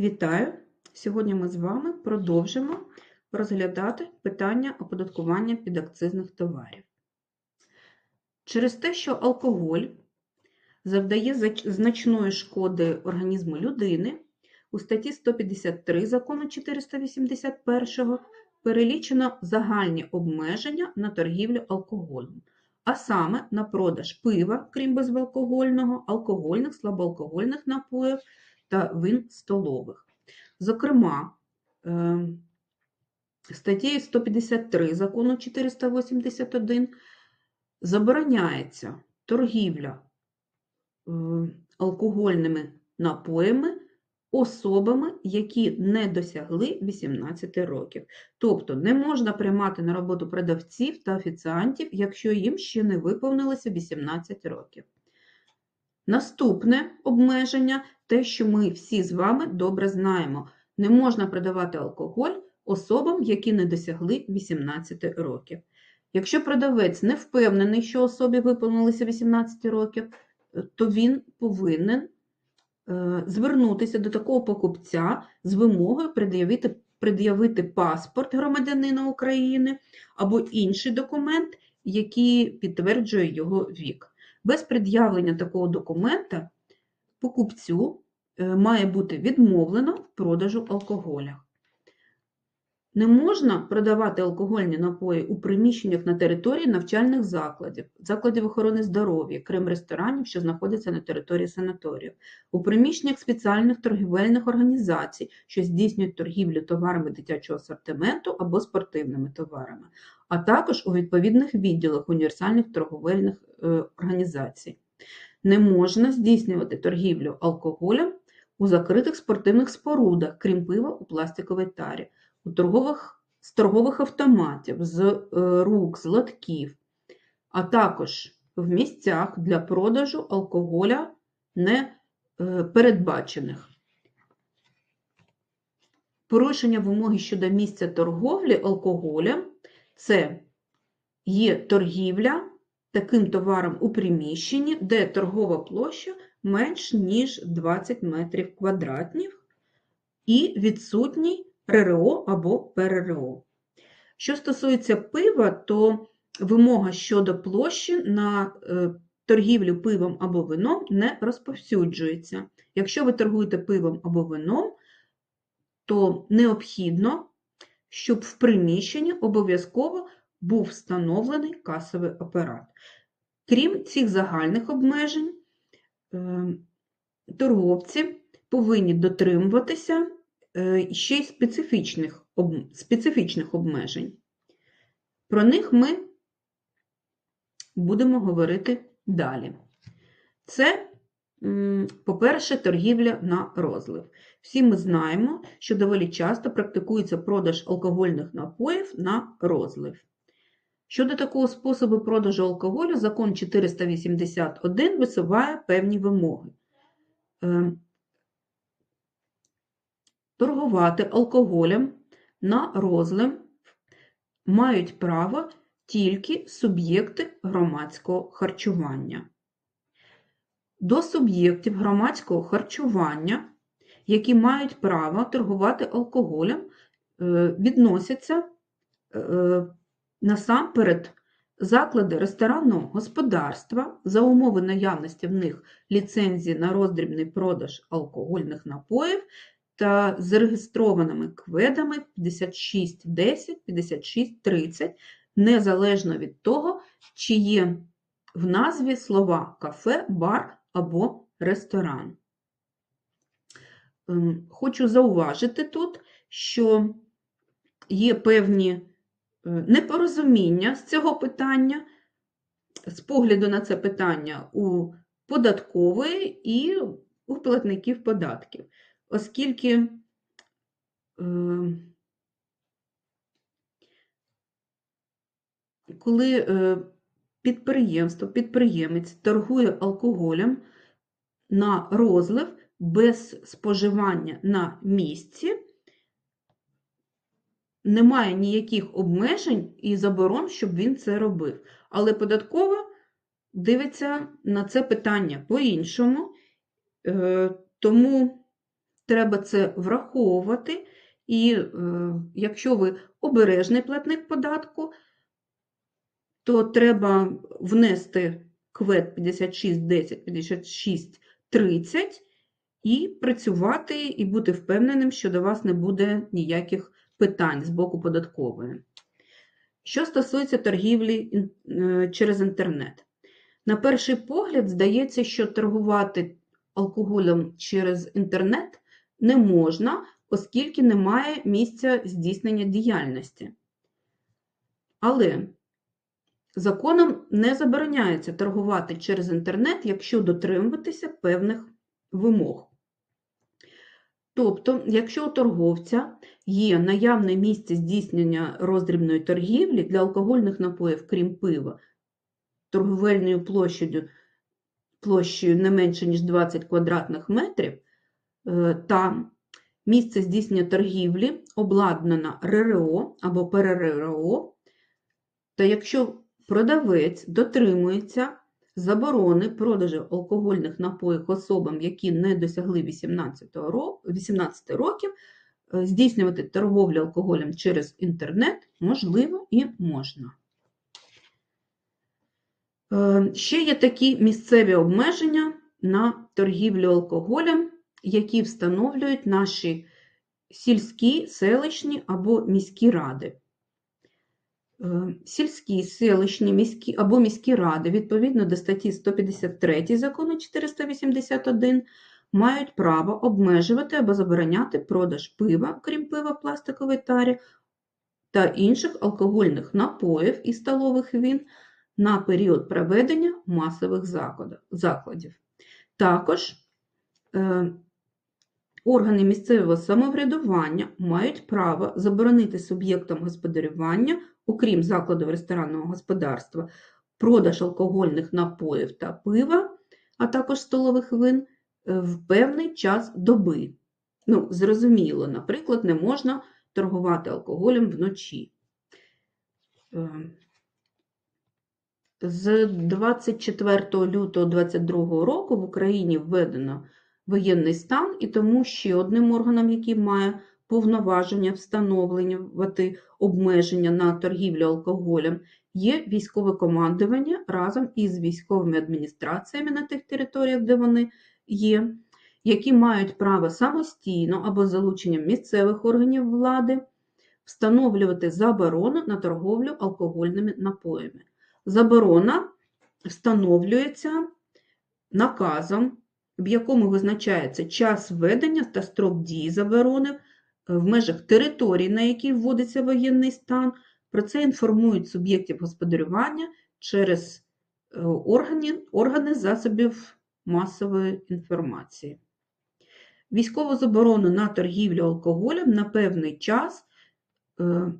Вітаю! Сьогодні ми з вами продовжимо розглядати питання оподаткування підакцизних товарів. Через те, що алкоголь завдає значної шкоди організму людини, у статті 153 закону 481 перелічено загальні обмеження на торгівлю алкоголем, а саме на продаж пива, крім безалкогольного, алкогольних, слабоалкогольних напоїв та вин столових. Зокрема, е, статтею 153 закону 481 забороняється торгівля е, алкогольними напоями особами, які не досягли 18 років. Тобто не можна приймати на роботу продавців та офіціантів, якщо їм ще не виповнилося 18 років. Наступне обмеження те, що ми всі з вами добре знаємо. Не можна продавати алкоголь особам, які не досягли 18 років. Якщо продавець не впевнений, що особі виповнилося 18 років, то він повинен е, звернутися до такого покупця з вимогою пред'явити, пред'явити паспорт громадянина України або інший документ, який підтверджує його вік. Без пред'явлення такого документа покупцю е, має бути відмовлено в продажу алкоголя. Не можна продавати алкогольні напої у приміщеннях на території навчальних закладів, закладів охорони здоров'я, крім ресторанів, що знаходяться на території санаторіїв, у приміщеннях спеціальних торгівельних організацій, що здійснюють торгівлю товарами дитячого асортименту або спортивними товарами, а також у відповідних відділах універсальних торговельних е, організацій. Не можна здійснювати торгівлю алкоголем у закритих спортивних спорудах, крім пива у пластиковій тарі, у торгових, з торгових автоматів, з е, рук, з лотків, а також в місцях для продажу алкоголя не е, передбачених. Порушення вимоги щодо місця торговлі алкоголем це є торгівля таким товаром у приміщенні, де торгова площа менш ніж 20 метрів квадратних і відсутній РРО або ПРРО. Що стосується пива, то вимога щодо площі на е, торгівлю пивом або вином не розповсюджується. Якщо ви торгуєте пивом або вином, то необхідно, щоб в приміщенні обов'язково був встановлений касовий апарат. Крім цих загальних обмежень, е, торговці повинні дотримуватися е, ще й специфічних, специфічних обмежень. Про них ми будемо говорити далі. Це, по-перше, торгівля на розлив. Всі ми знаємо, що доволі часто практикується продаж алкогольних напоїв на розлив. Щодо такого способу продажу алкоголю, закон 481 висуває певні вимоги. Е, Торгувати алкоголем на розлив мають право тільки суб'єкти громадського харчування. До суб'єктів громадського харчування, які мають право торгувати алкоголем, е, відносяться е, насамперед заклади ресторанного господарства за умови наявності в них ліцензії на роздрібний продаж алкогольних напоїв та зареєстрованими кведами 5610, 5630, незалежно від того, чи є в назві слова кафе, бар або ресторан. Ем, Хочу зауважити тут, що є певні непорозуміння з цього питання, з погляду на це питання у податкової і у платників податків, оскільки е, коли е, підприємство, підприємець торгує алкоголем на розлив без споживання на місці, немає ніяких обмежень і заборон, щоб він це робив. Але податкова дивиться на це питання по-іншому, е, тому треба це враховувати. І е, якщо ви обережний платник податку, то треба внести квет 5610, 5630 і працювати, і бути впевненим, що до вас не буде ніяких питань з боку податкової. Що стосується торгівлі е, через інтернет, на перший погляд здається, що торгувати алкоголем через інтернет не можна, оскільки немає місця здійснення діяльності. Але законом не забороняється торгувати через інтернет, якщо дотримуватися певних вимог. Тобто, якщо у торговця є наявне місце здійснення роздрібної торгівлі для алкогольних напоїв, крім пива, торговельною площею, площею не менше, ніж 20 квадратних метрів, е, та місце здійснення торгівлі обладнано РРО або ПРРО, та якщо продавець дотримується заборони продажу алкогольних напоїв особам, які не досягли 18, ро- 18 років, е, здійснювати торговлю алкоголем через інтернет можливо і можна. Е, Ще є такі місцеві обмеження на торгівлю алкоголем, які встановлюють наші сільські, селищні або міські ради. Е, Сільські, селищні, міські або міські ради, відповідно до статті 153 закону 481, мають право обмежувати або забороняти продаж пива, крім пива в пластиковій тарі, та інших алкогольних напоїв і столових він на період проведення масових закладів. Також е, органи місцевого самоврядування мають право заборонити суб'єктам господарювання, окрім закладів ресторанного господарства, продаж алкогольних напоїв та пива, а також столових вин е, в певний час доби. Ну, зрозуміло, наприклад, не можна торгувати алкоголем вночі. Е, З 24 лютого 2022 року в Україні введено воєнний стан, і тому ще одним органом, який має повноваження встановлювати обмеження на торгівлю алкоголем, є військове командування разом із військовими адміністраціями на тих територіях, де вони є, які мають право самостійно або залученням місцевих органів влади встановлювати заборону на торговлю алкогольними напоями. Заборона встановлюється наказом, в якому визначається час введення та строк дії заборони в межах території, на якій вводиться воєнний стан. Про це інформують суб'єктів господарювання через е, органи, органи засобів масової інформації. Військову заборону на торгівлю алкоголем на певний час е,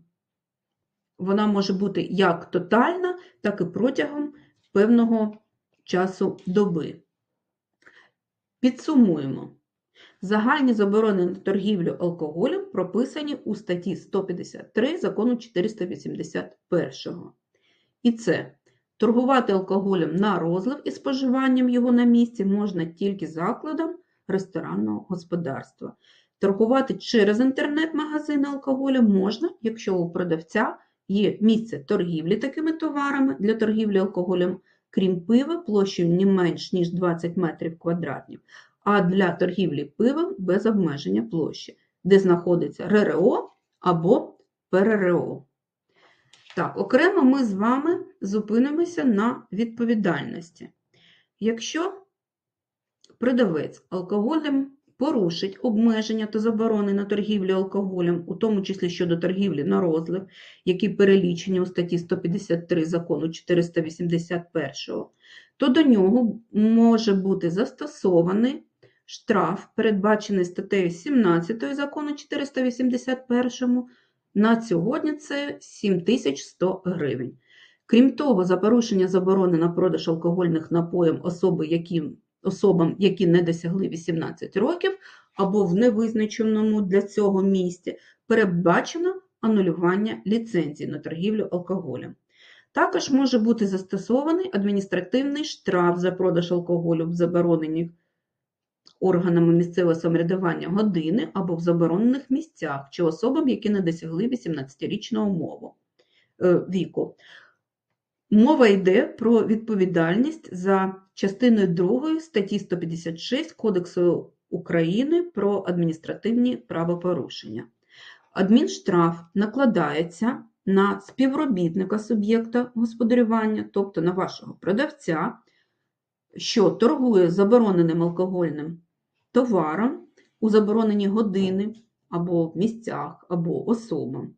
вона може бути як тотальна, так і протягом певного часу доби. Підсумуємо. Загальні заборони на торгівлю алкоголем прописані у статті 153 закону 481. І це торгувати алкоголем на розлив і споживанням його на місці можна тільки закладом ресторанного господарства. Торгувати через інтернет-магазин алкоголем можна, якщо у продавця є місце торгівлі такими товарами для торгівлі алкоголем, крім пива, площею не менш ніж 20 метрів квадратних, а для торгівлі пивом без обмеження площі, де знаходиться РРО або ПРРО. Так, окремо ми з вами зупинимося на відповідальності. Якщо продавець алкоголем порушить обмеження та заборони на торгівлю алкоголем, у тому числі щодо торгівлі на розлив, які перелічені у статті 153 закону 481, то до нього може бути застосований штраф, передбачений статтею 17 закону 481, на сьогодні це 7100 гривень. Крім того, за порушення заборони на продаж алкогольних напоїв особи, які, особам, які не досягли 18 років, або в невизначеному для цього місці, передбачено анулювання ліцензії на торгівлю алкоголем. Також може бути застосований адміністративний штраф за продаж алкоголю в заборонених органами місцевого самоврядування години або в заборонених місцях чи особам, які не досягли 18-річного мову, е, віку. Мова йде про відповідальність за частиною 2 статті 156 Кодексу України про адміністративні правопорушення. Адмінштраф накладається на співробітника суб'єкта господарювання, тобто на вашого продавця, що торгує забороненим алкогольним товаром у заборонені години або місцях, або особам.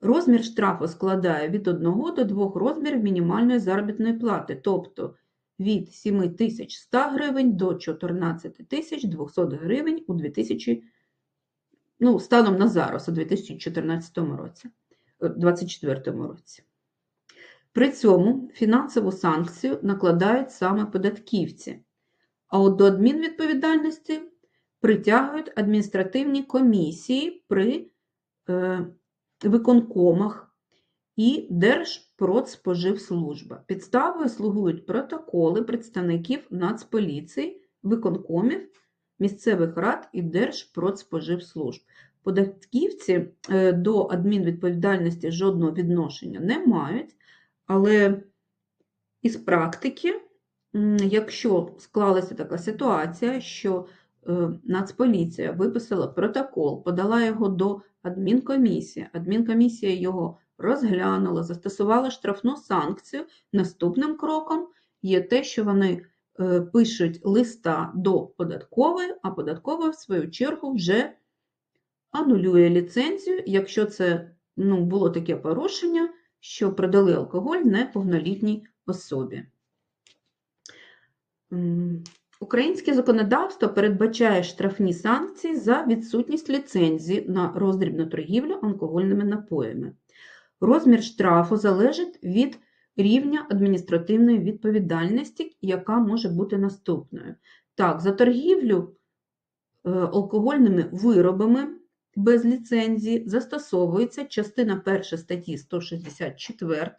Розмір штрафу складає від 1 до 2 розмірів мінімальної заробітної плати, тобто від 7100 гривень до 14200 гривень у 2000, ну, станом на зараз, у 2014 році, 2024 році. При цьому фінансову санкцію накладають саме податківці, а от до адмінвідповідальності притягують адміністративні комісії при е, виконкомах і Держпродспоживслужба. Підставою слугують протоколи представників Нацполіції, виконкомів, місцевих рад і Держпродспоживслужб. Податківці е, до адмінвідповідальності жодного відношення не мають, але із практики, якщо склалася така ситуація, що е, Нацполіція виписала протокол, подала його до адмінкомісії, адмінкомісія його розглянула, застосувала штрафну санкцію, наступним кроком є те, що вони е, пишуть листа до податкової, а податкова, в свою чергу, вже анулює ліцензію, якщо це ну, було таке порушення, що продали алкоголь неповнолітній особі. Українське законодавство передбачає штрафні санкції за відсутність ліцензії на роздрібну торгівлю алкогольними напоями. Розмір штрафу залежить від рівня адміністративної відповідальності, яка може бути наступною. Так, за торгівлю е, алкогольними виробами без ліцензії застосовується частина 1 статті 164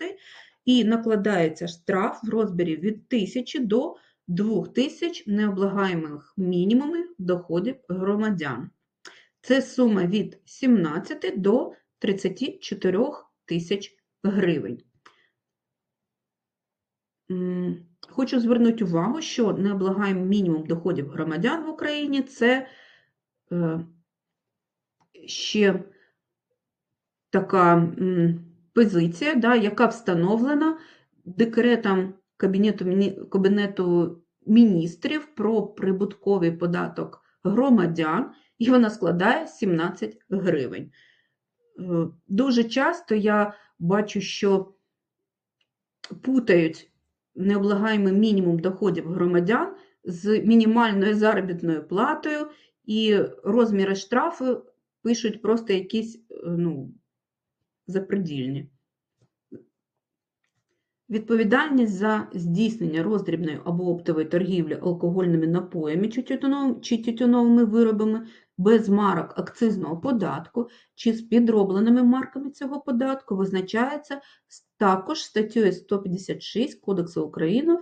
і накладається штраф в розмірі від 1000 до 2000 необлагаємих мінімумів доходів громадян. Це сума від 17 до 34 тисяч гривень. Хочу звернути увагу, що необлагаємий мінімум доходів громадян в Україні це е, ще така позиція, яка встановлена декретом Кабінету міністрів про прибутковий податок громадян, і вона складає 17 гривень. Е, Дуже часто я бачу, що путають необлагаємий мінімум доходів громадян з мінімальною заробітною платою, і розміри штрафу пишуть просто якісь е, ну, запредільні. Відповідальність за здійснення роздрібної або оптової торгівлі алкогольними напоями чи тютюновими виробами без марок акцизного податку чи з підробленими марками цього податку визначається також статтею 156 Кодексу України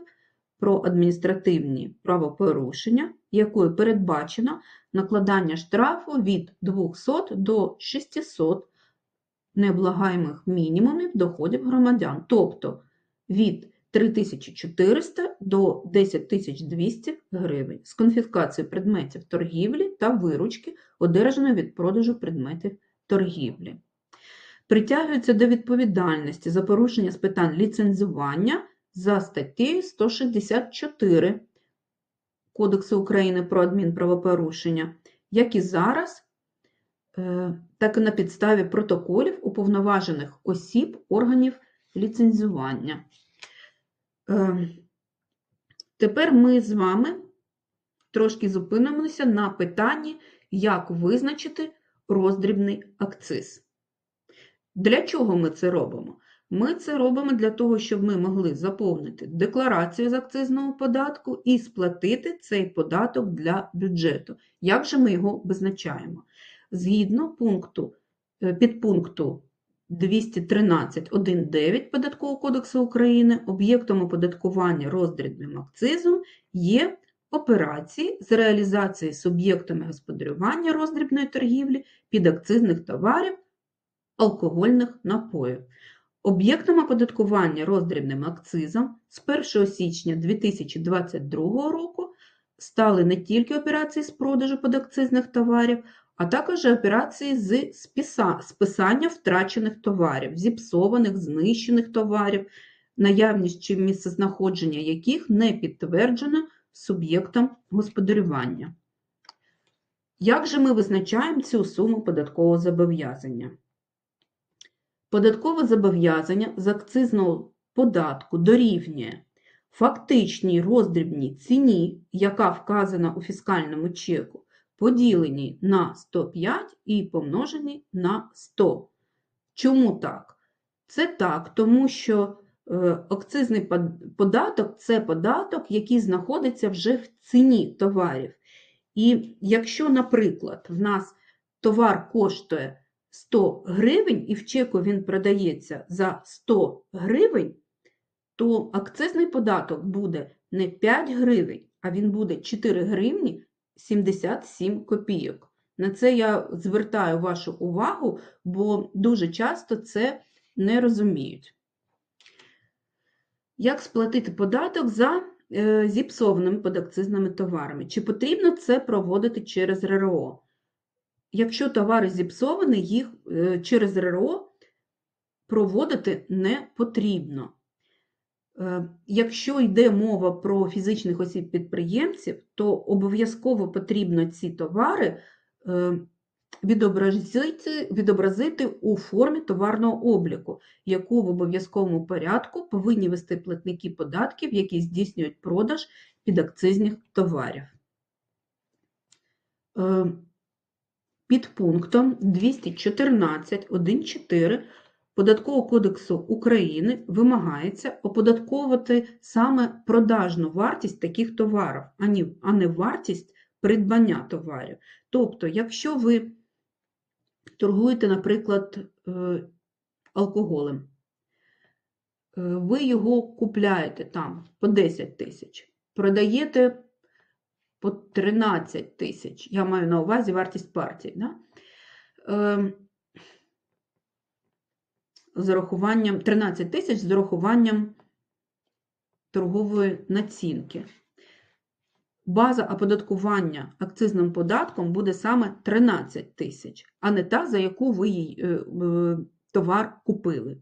про адміністративні правопорушення, якою передбачено накладання штрафу від 200 до 600 необлагаємих мінімумів доходів громадян, тобто від 3400 до 10200 гривень з конфіскацією предметів торгівлі та виручки, одержаної від продажу предметів торгівлі. Притягуються до відповідальності за порушення з питань ліцензування за статтею 164 Кодексу України про адмінправопорушення, як і зараз, е, так і на підставі протоколів уповноважених осіб органів ліцензування. Е, Тепер ми з вами трошки зупинимося на питанні, як визначити роздрібний акциз. Для чого ми це робимо? Ми це робимо для того, щоб ми могли заповнити декларацію з акцизного податку і сплатити цей податок для бюджету. Як же ми його визначаємо? Згідно пункту, е, підпункту 213.1.9 Податкового кодексу України об'єктом оподаткування роздрібним акцизом є операції з реалізації суб'єктами господарювання роздрібної торгівлі підакцизних товарів, алкогольних напоїв. Об'єктом оподаткування роздрібним акцизом з 1 січня 2022 року стали не тільки операції з продажу подакцизних товарів, а також операції з списа- списання втрачених товарів, зіпсованих, знищених товарів, наявність чи місцезнаходження яких не підтверджено суб'єктом господарювання. Як же ми визначаємо цю суму податкового зобов'язання? Податкове зобов'язання з акцизного податку дорівнює фактичній роздрібній ціні, яка вказана у фіскальному чеку, поділеній на 105 і помноженій на 100. Чому так? Це так, тому що е, акцизний податок це податок, який знаходиться вже в ціні товарів. І якщо, наприклад, в нас товар коштує 100 гривень і в чеку він продається за 100 гривень, то акцизний податок буде не 5 гривень, а він буде 4 гривні 77 копійок. На це я звертаю вашу увагу, бо дуже часто це не розуміють. Як сплатити податок за е, зіпсованими подакцизними товарами? Чи потрібно це проводити через РРО? Якщо товари зіпсовані, їх е, через РРО проводити не потрібно. Е, Якщо йде мова про фізичних осіб-підприємців, то обов'язково потрібно ці товари е, відобразити, відобразити у формі товарного обліку, яку в обов'язковому порядку повинні вести платники податків, які здійснюють продаж підакцизних товарів. Е, Під пунктом 214.1.4 Податкового кодексу України вимагається оподатковувати саме продажну вартість таких товарів, а не вартість придбання товарів. Тобто, якщо ви торгуєте, наприклад, е, алкоголем, е, ви його купляєте там по 10 тисяч, продаєте по 13 тисяч. Я маю на увазі вартість партії. Да? З урахуванням 13 тисяч з урахуванням торгової націнки. База оподаткування акцизним податком буде саме 13 тисяч, а не та, за яку ви е, е, товар купили.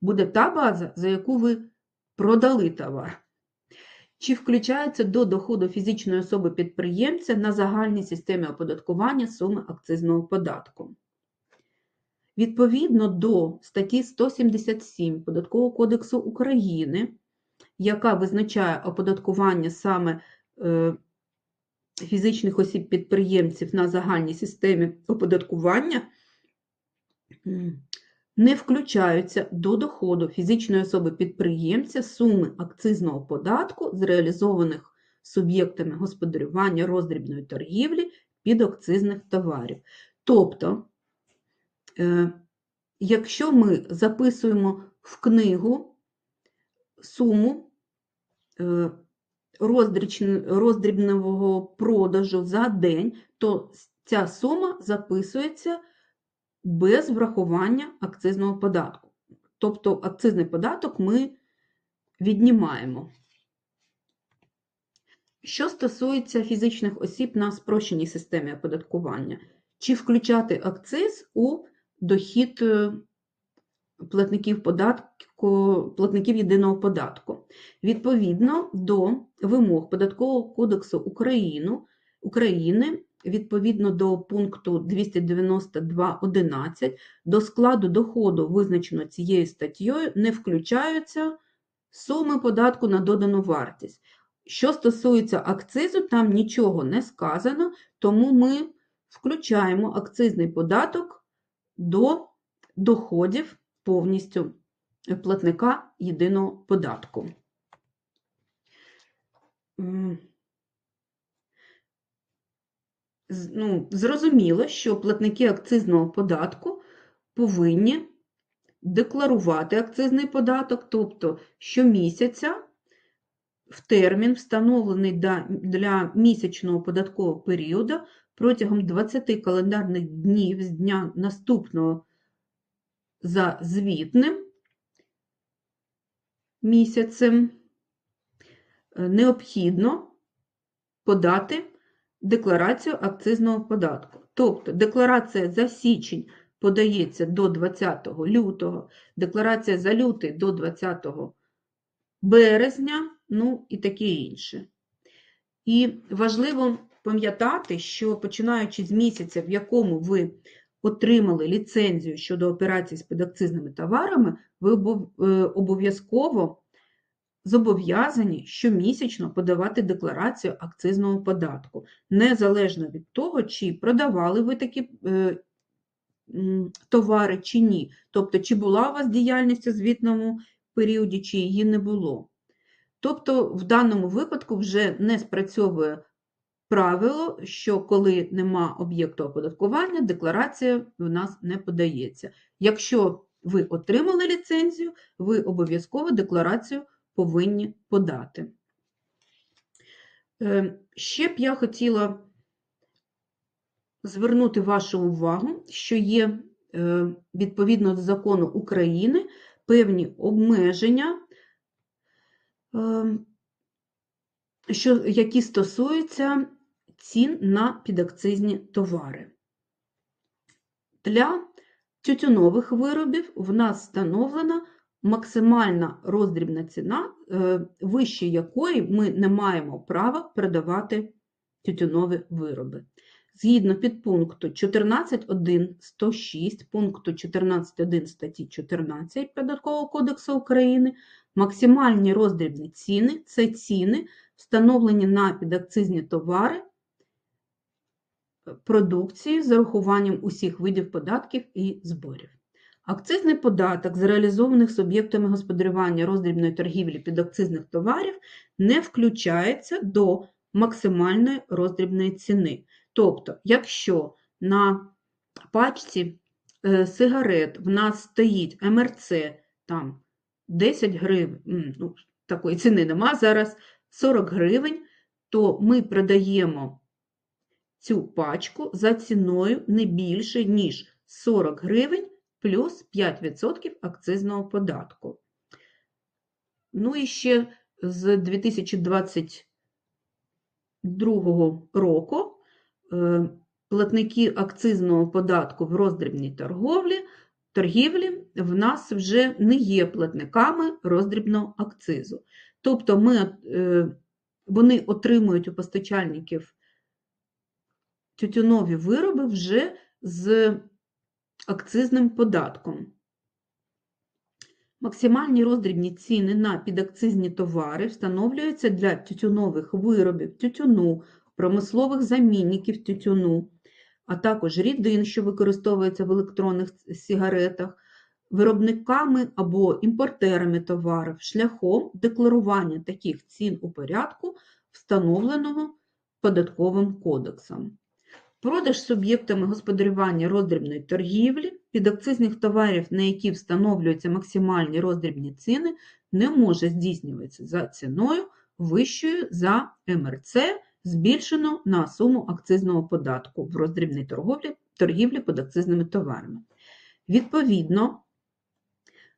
Буде та база, за яку ви продали товар. Чи включається до доходу фізичної особи підприємця на загальній системі оподаткування суми акцизного податку? Відповідно до статті 177 Податкового кодексу України, яка визначає оподаткування саме е, фізичних осіб-підприємців на загальній системі оподаткування, не включаються до доходу фізичної особи-підприємця суми акцизного податку з реалізованих суб'єктами господарювання роздрібної торгівлі підакцизних товарів. Тобто, Якщо ми записуємо в книгу суму е, роздрібного продажу за день, то ця сума записується без врахування акцизного податку. Тобто акцизний податок ми віднімаємо. Що стосується фізичних осіб на спрощеній системі оподаткування, чи включати акциз у дохід е, платників податку, платників єдиного податку. Відповідно до вимог Податкового кодексу України, України відповідно до пункту 292.11 до складу доходу, визначено цією статтєю, не включаються суми податку на додану вартість. Що стосується акцизу, там нічого не сказано, тому ми включаємо акцизний податок до доходів повністю платника єдиного податку. Ну, зрозуміло, що платники акцизного податку повинні декларувати акцизний податок, тобто щомісяця в термін, встановлений для місячного податкового періоду протягом 20 календарних днів з дня наступного за звітним місяцем е, необхідно подати декларацію акцизного податку. Тобто декларація за січень подається до 20 лютого, декларація за лютий до 20 березня, ну і таке інше. І важливо пам'ятати, що починаючи з місяця, в якому ви отримали ліцензію щодо операцій з підакцизними товарами, ви е, обов'язково зобов'язані щомісячно подавати декларацію акцизного податку, незалежно від того, чи продавали ви такі е, товари чи ні. Тобто, чи була у вас діяльність у звітному періоді, чи її не було. Тобто, в даному випадку вже не спрацьовує правило, що коли нема об'єкту оподаткування, декларація в нас не подається. Якщо ви отримали ліцензію, ви обов'язково декларацію повинні подати. Е, Ще б я хотіла звернути вашу увагу, що є е, відповідно до закону України певні обмеження, що, які стосуються цін на підакцизні товари. Для тютюнових виробів в нас встановлена максимальна роздрібна ціна, е, вище якої ми не маємо права продавати тютюнові вироби. Згідно підпункту 14.1.106 пункту 14.1 статті 14 Податкового кодексу України максимальні роздрібні ціни – це ціни, встановлені на підакцизні товари продукції з урахуванням усіх видів податків і зборів. Акцизний податок з реалізованих суб'єктами господарювання роздрібної торгівлі підакцизних товарів не включається до максимальної роздрібної ціни. Тобто, якщо на пачці е, сигарет в нас стоїть МРЦ там 10 гривень, ну, такої ціни нема зараз, 40 гривень, то ми продаємо цю пачку за ціною не більше, ніж 40 гривень плюс 5% акцизного податку. Ну і ще з 2022 року е, платники акцизного податку в роздрібній торговлі, торгівлі в нас вже не є платниками роздрібного акцизу. Тобто ми, е, вони отримують у постачальників тютюнові вироби вже з акцизним податком. Максимальні роздрібні ціни на підакцизні товари встановлюються для тютюнових виробів тютюну, промислових замінників тютюну, а також рідин, що використовуються в електронних сигаретах, виробниками або імпортерами товарів шляхом декларування таких цін у порядку, встановленого податковим кодексом. Продаж суб'єктами господарювання роздрібної торгівлі підакцизних товарів, на які встановлюються максимальні роздрібні ціни, не може здійснюватися за ціною вищою за МРЦ, збільшену на суму акцизного податку в роздрібній торговлі, торгівлі підакцизними товарами. Відповідно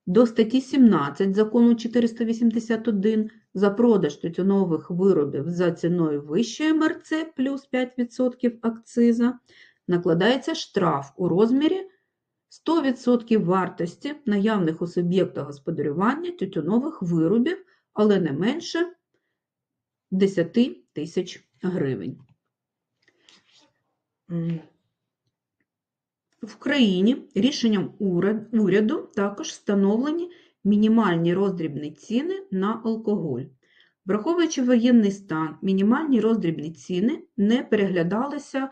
до статті 17 закону 481 за продаж тютюнових виробів за ціною вищої МРЦ плюс 5% акциза накладається штраф у розмірі 100% вартості наявних у суб'єкта господарювання тютюнових виробів, але не менше 10 тисяч гривень. В країні рішенням уряду також встановлені мінімальні роздрібні ціни на алкоголь. Враховуючи воєнний стан, мінімальні роздрібні ціни не переглядалися е,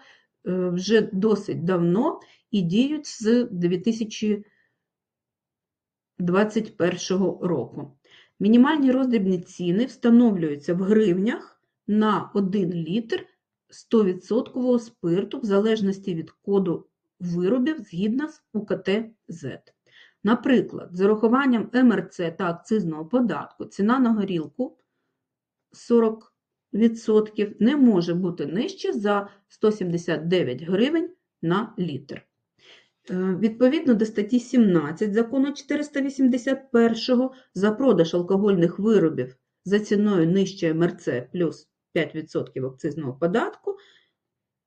вже досить давно і діють з 2021 року. Мінімальні роздрібні ціни встановлюються в гривнях на 1 літр 100% спирту в залежності від коду виробів згідно з УКТ-Z. Наприклад, з урахуванням МРЦ та акцизного податку ціна на горілку 40% не може бути нижче за 179 гривень на літр. Е, Відповідно до статті 17 закону 481 за продаж алкогольних виробів за ціною нижче МРЦ плюс 5% акцизного податку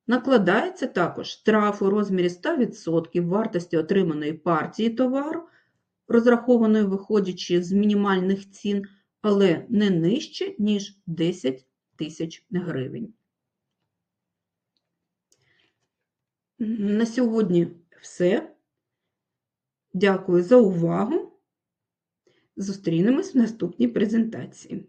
накладається також штраф у розмірі 100% вартості отриманої партії товару, розрахованої виходячи з мінімальних цін, але не нижче, ніж 10 тисяч гривень. На сьогодні все. Дякую за увагу. Зустрінемось в наступній презентації.